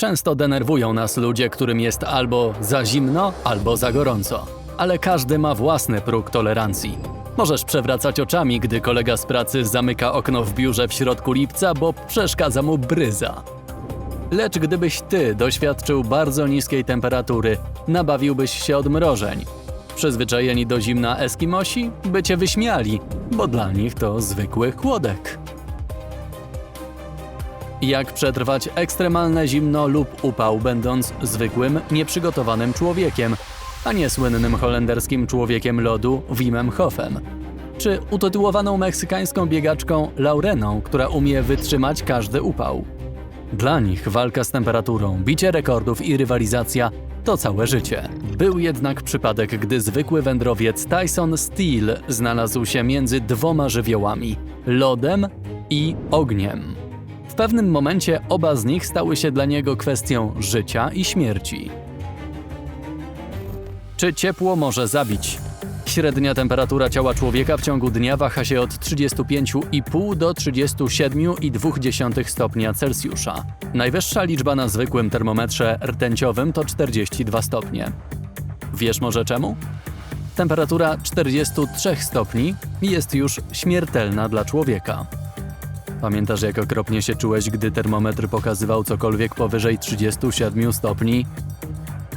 Często denerwują nas ludzie, którym jest albo za zimno, albo za gorąco. Ale każdy ma własny próg tolerancji. Możesz przewracać oczami, gdy kolega z pracy zamyka okno w biurze w środku lipca, bo przeszkadza mu bryza. Lecz gdybyś ty doświadczył bardzo niskiej temperatury, nabawiłbyś się odmrożeń. Przyzwyczajeni do zimna Eskimosi by cię wyśmiali, bo dla nich to zwykły chłodek. Jak przetrwać ekstremalne zimno lub upał, będąc zwykłym, nieprzygotowanym człowiekiem, a nie słynnym holenderskim człowiekiem lodu Wimem Hofem? Czy utytułowaną meksykańską biegaczką Laureną, która umie wytrzymać każdy upał? Dla nich walka z temperaturą, bicie rekordów i rywalizacja to całe życie. Był jednak przypadek, gdy zwykły wędrowiec Tyson Steele znalazł się między dwoma żywiołami lodem i ogniem. Pewnym momencie oba z nich stały się dla niego kwestią życia i śmierci. Czy ciepło może zabić? Średnia temperatura ciała człowieka w ciągu dnia waha się od 35,5 do 37,2 stopnia Celsjusza. Najwyższa liczba na zwykłym termometrze rtęciowym to 42 stopnie. Wiesz może czemu? Temperatura 43 stopni jest już śmiertelna dla człowieka. Pamiętasz, jak okropnie się czułeś, gdy termometr pokazywał cokolwiek powyżej 37 stopni?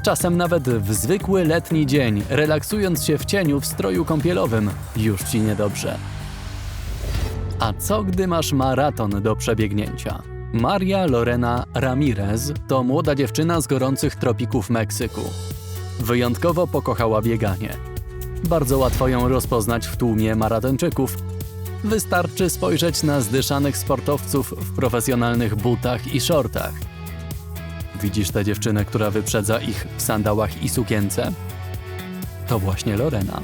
Czasem nawet w zwykły letni dzień, relaksując się w cieniu w stroju kąpielowym, już ci niedobrze. A co gdy masz maraton do przebiegnięcia? Maria Lorena Ramirez to młoda dziewczyna z gorących tropików Meksyku. Wyjątkowo pokochała bieganie. Bardzo łatwo ją rozpoznać w tłumie maratończyków. Wystarczy spojrzeć na zdyszanych sportowców w profesjonalnych butach i shortach. Widzisz tę dziewczynę, która wyprzedza ich w sandałach i sukience? To właśnie Lorena.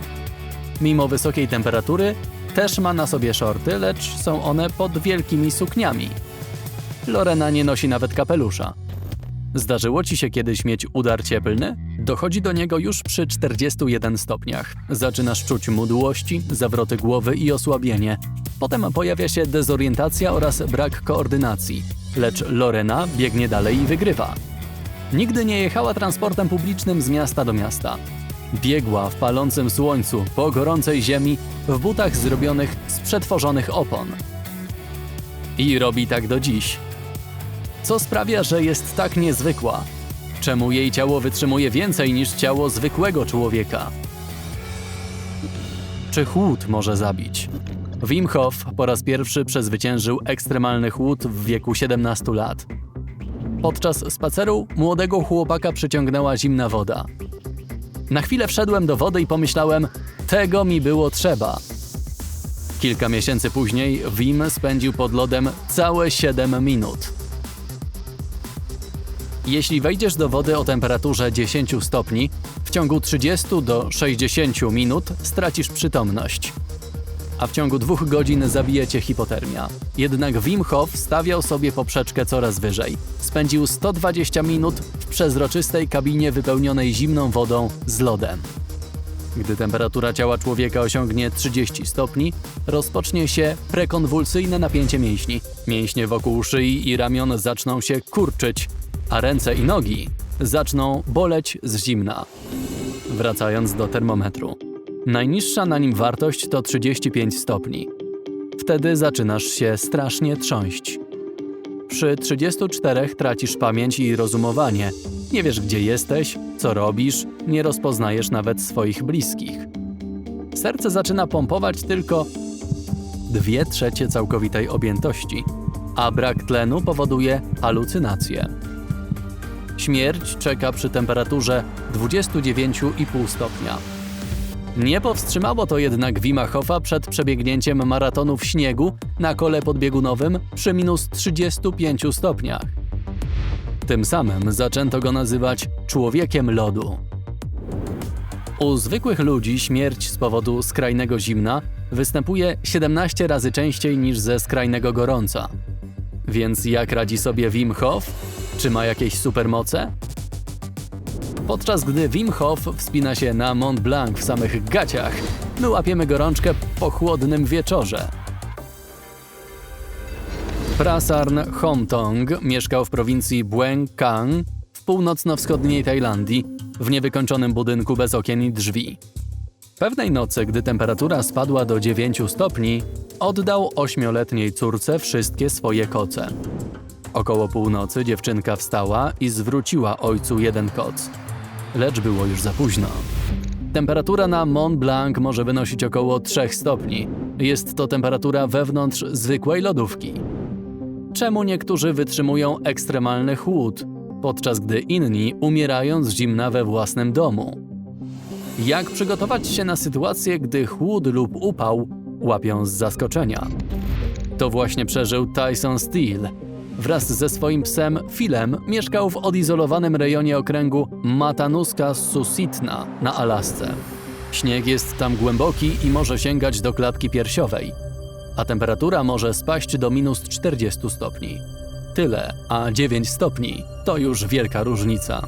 Mimo wysokiej temperatury, też ma na sobie shorty, lecz są one pod wielkimi sukniami. Lorena nie nosi nawet kapelusza. Zdarzyło ci się kiedyś mieć udar cieplny? Dochodzi do niego już przy 41 stopniach. Zaczynasz czuć mdłości, zawroty głowy i osłabienie. Potem pojawia się dezorientacja oraz brak koordynacji. Lecz Lorena biegnie dalej i wygrywa. Nigdy nie jechała transportem publicznym z miasta do miasta. Biegła w palącym słońcu, po gorącej ziemi, w butach zrobionych z przetworzonych opon. I robi tak do dziś. Co sprawia, że jest tak niezwykła? Czemu jej ciało wytrzymuje więcej niż ciało zwykłego człowieka? Czy chłód może zabić? Wim Hof po raz pierwszy przezwyciężył ekstremalny chłód w wieku 17 lat. Podczas spaceru młodego chłopaka przyciągnęła zimna woda. Na chwilę wszedłem do wody i pomyślałem, tego mi było trzeba. Kilka miesięcy później Wim spędził pod lodem całe 7 minut. Jeśli wejdziesz do wody o temperaturze 10 stopni, w ciągu 30 do 60 minut stracisz przytomność. A w ciągu dwóch godzin zabije cię hipotermia. Jednak Wim Hof stawiał sobie poprzeczkę coraz wyżej. Spędził 120 minut w przezroczystej kabinie wypełnionej zimną wodą z lodem. Gdy temperatura ciała człowieka osiągnie 30 stopni, rozpocznie się prekonwulsyjne napięcie mięśni. Mięśnie wokół szyi i ramion zaczną się kurczyć, a ręce i nogi zaczną boleć z zimna. Wracając do termometru. Najniższa na nim wartość to 35 stopni. Wtedy zaczynasz się strasznie trząść. Przy 34 tracisz pamięć i rozumowanie. Nie wiesz, gdzie jesteś, co robisz, nie rozpoznajesz nawet swoich bliskich. Serce zaczyna pompować tylko 2 trzecie całkowitej objętości, a brak tlenu powoduje halucynacje. Śmierć czeka przy temperaturze 29,5 stopnia. Nie powstrzymało to jednak Wima Hofa przed przebiegnięciem maratonu w śniegu na kole podbiegunowym przy minus 35 stopniach. Tym samym zaczęto go nazywać człowiekiem lodu. U zwykłych ludzi śmierć z powodu skrajnego zimna występuje 17 razy częściej niż ze skrajnego gorąca. Więc jak radzi sobie Wim Hof? Czy ma jakieś supermoce? Podczas gdy Wim Hof wspina się na Mont Blanc w samych gaciach, my łapiemy gorączkę po chłodnym wieczorze. Prasarn Homtong mieszkał w prowincji Buen-Kang w północno-wschodniej Tajlandii w niewykończonym budynku bez okien i drzwi. Pewnej nocy, gdy temperatura spadła do 9 stopni, oddał ośmioletniej córce wszystkie swoje koce. Około północy dziewczynka wstała i zwróciła ojcu jeden koc. Lecz było już za późno. Temperatura na Mont Blanc może wynosić około 3 stopni. Jest to temperatura wewnątrz zwykłej lodówki. Czemu niektórzy wytrzymują ekstremalny chłód, podczas gdy inni umierają z zimna we własnym domu? Jak przygotować się na sytuację, gdy chłód lub upał łapią z zaskoczenia? To właśnie przeżył Tyson Steele. Wraz ze swoim psem Philem mieszkał w odizolowanym rejonie okręgu Matanuska-Susitna na Alasce. Śnieg jest tam głęboki i może sięgać do klatki piersiowej, a temperatura może spaść do minus 40 stopni. Tyle, a 9 stopni to już wielka różnica.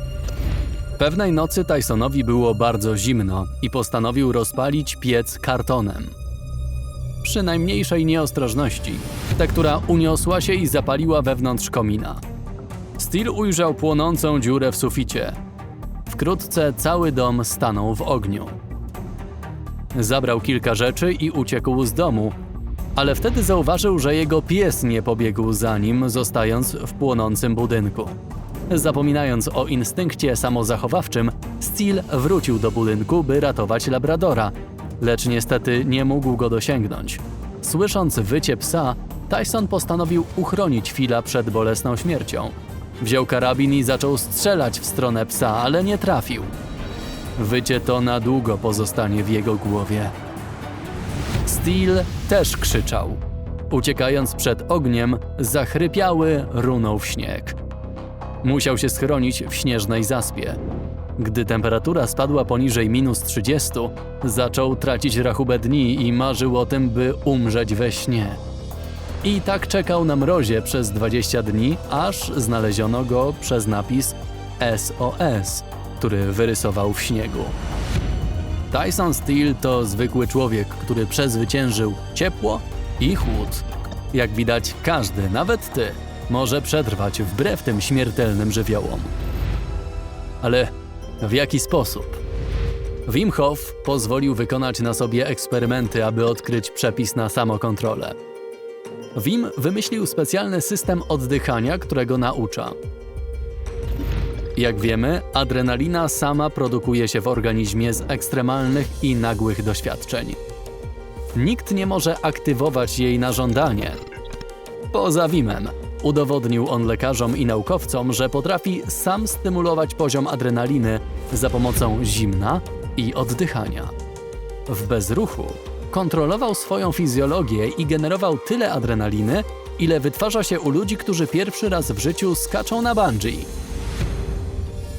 Pewnej nocy Tysonowi było bardzo zimno i postanowił rozpalić piec kartonem. Przy najmniejszej nieostrożności, ta, która uniosła się i zapaliła wewnątrz komina. Steel ujrzał płonącą dziurę w suficie. Wkrótce cały dom stanął w ogniu. Zabrał kilka rzeczy i uciekł z domu, ale wtedy zauważył, że jego pies nie pobiegł za nim, zostając w płonącym budynku. Zapominając o instynkcie samozachowawczym, Steel wrócił do budynku, by ratować Labradora, lecz niestety nie mógł go dosięgnąć. Słysząc wycie psa, Tyson postanowił uchronić Phila przed bolesną śmiercią. Wziął karabin i zaczął strzelać w stronę psa, ale nie trafił. Wycie to na długo pozostanie w jego głowie. Steel też krzyczał. Uciekając przed ogniem, zachrypiały runął w śnieg. Musiał się schronić w śnieżnej zaspie. Gdy temperatura spadła poniżej minus 30, zaczął tracić rachubę dni i marzył o tym, by umrzeć we śnie. I tak czekał na mrozie przez 20 dni, aż znaleziono go przez napis SOS, który wyrysował w śniegu. Tyson Steele to zwykły człowiek, który przezwyciężył ciepło i chłód. Jak widać, każdy, nawet ty, może przetrwać wbrew tym śmiertelnym żywiołom. Ale w jaki sposób? Wim Hof pozwolił wykonać na sobie eksperymenty, aby odkryć przepis na samokontrolę. Wim wymyślił specjalny system oddychania, którego naucza. Jak wiemy, adrenalina sama produkuje się w organizmie z ekstremalnych i nagłych doświadczeń. Nikt nie może aktywować jej na żądanie. Poza Wimem, udowodnił on lekarzom i naukowcom, że potrafi sam stymulować poziom adrenaliny za pomocą zimna i oddychania. W bezruchu kontrolował swoją fizjologię i generował tyle adrenaliny, ile wytwarza się u ludzi, którzy pierwszy raz w życiu skaczą na bungee.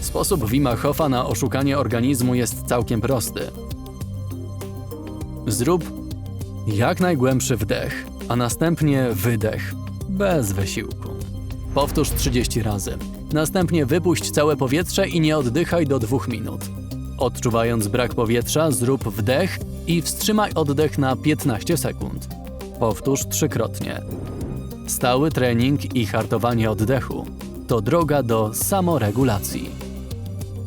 Sposób Wima Hofa na oszukanie organizmu jest całkiem prosty. Zrób jak najgłębszy wdech, a następnie wydech, bez wysiłku. Powtórz 30 razy. Następnie wypuść całe powietrze i nie oddychaj do 2 minut. Odczuwając brak powietrza, zrób wdech i wstrzymaj oddech na 15 sekund. Powtórz trzykrotnie. Stały trening i hartowanie oddechu to droga do samoregulacji.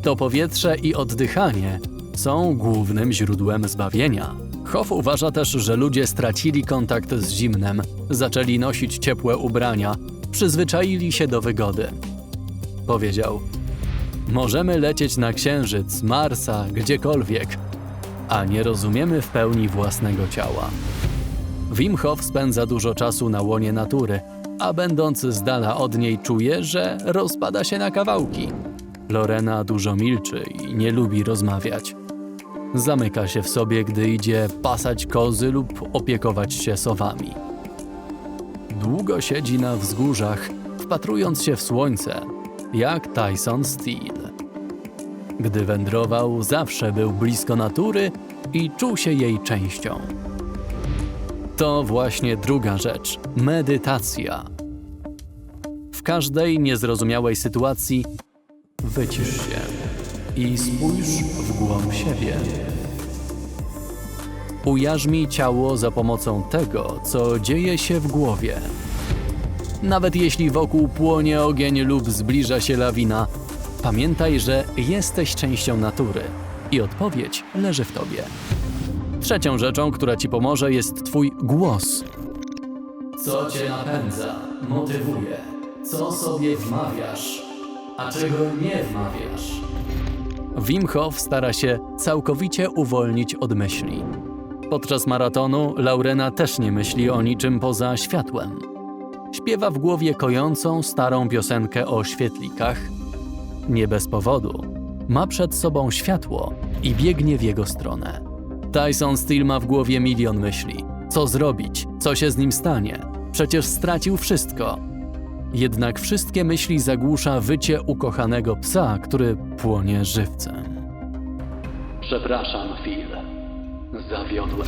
To powietrze i oddychanie są głównym źródłem zbawienia. Hoff uważa też, że ludzie stracili kontakt z zimnem, zaczęli nosić ciepłe ubrania, przyzwyczaili się do wygody. Powiedział: Możemy lecieć na Księżyc, Marsa, gdziekolwiek, a nie rozumiemy w pełni własnego ciała. Wim Hof spędza dużo czasu na łonie natury, a będąc z dala od niej czuje, że rozpada się na kawałki. Lorena dużo milczy i nie lubi rozmawiać. Zamyka się w sobie, gdy idzie pasać kozy lub opiekować się sowami. Długo siedzi na wzgórzach, wpatrując się w słońce, jak Tyson Steele. Gdy wędrował, zawsze był blisko natury i czuł się jej częścią. To właśnie druga rzecz medytacja. W każdej niezrozumiałej sytuacji wycisz się i spójrz w głąb siebie. Ujarzmij ciało za pomocą tego, co dzieje się w głowie. Nawet jeśli wokół płonie ogień lub zbliża się lawina, pamiętaj, że jesteś częścią natury i odpowiedź leży w tobie. Trzecią rzeczą, która ci pomoże, jest twój głos. Co cię napędza, motywuje? Co sobie wmawiasz, a czego nie wmawiasz? Wim Hof stara się całkowicie uwolnić od myśli. Podczas maratonu Laurena też nie myśli o niczym poza światłem. Śpiewa w głowie kojącą starą piosenkę o świetlikach. Nie bez powodu. Ma przed sobą światło i biegnie w jego stronę. Tyson Steele ma w głowie milion myśli. Co zrobić? Co się z nim stanie? Przecież stracił wszystko. Jednak wszystkie myśli zagłusza wycie ukochanego psa, który płonie żywcem. Przepraszam, Phil. Zawiodłem.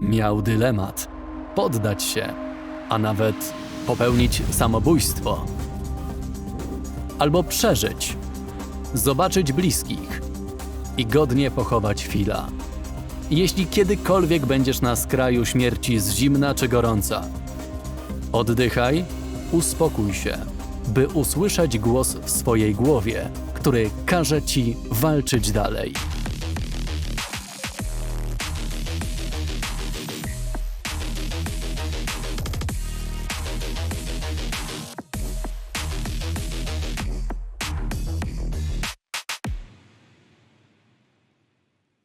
Miał dylemat: poddać się, a nawet popełnić samobójstwo. Albo przeżyć, zobaczyć bliskich i godnie pochować Phila. Jeśli kiedykolwiek będziesz na skraju śmierci z zimna czy gorąca, oddychaj, uspokój się, by usłyszeć głos w swojej głowie, który każe ci walczyć dalej.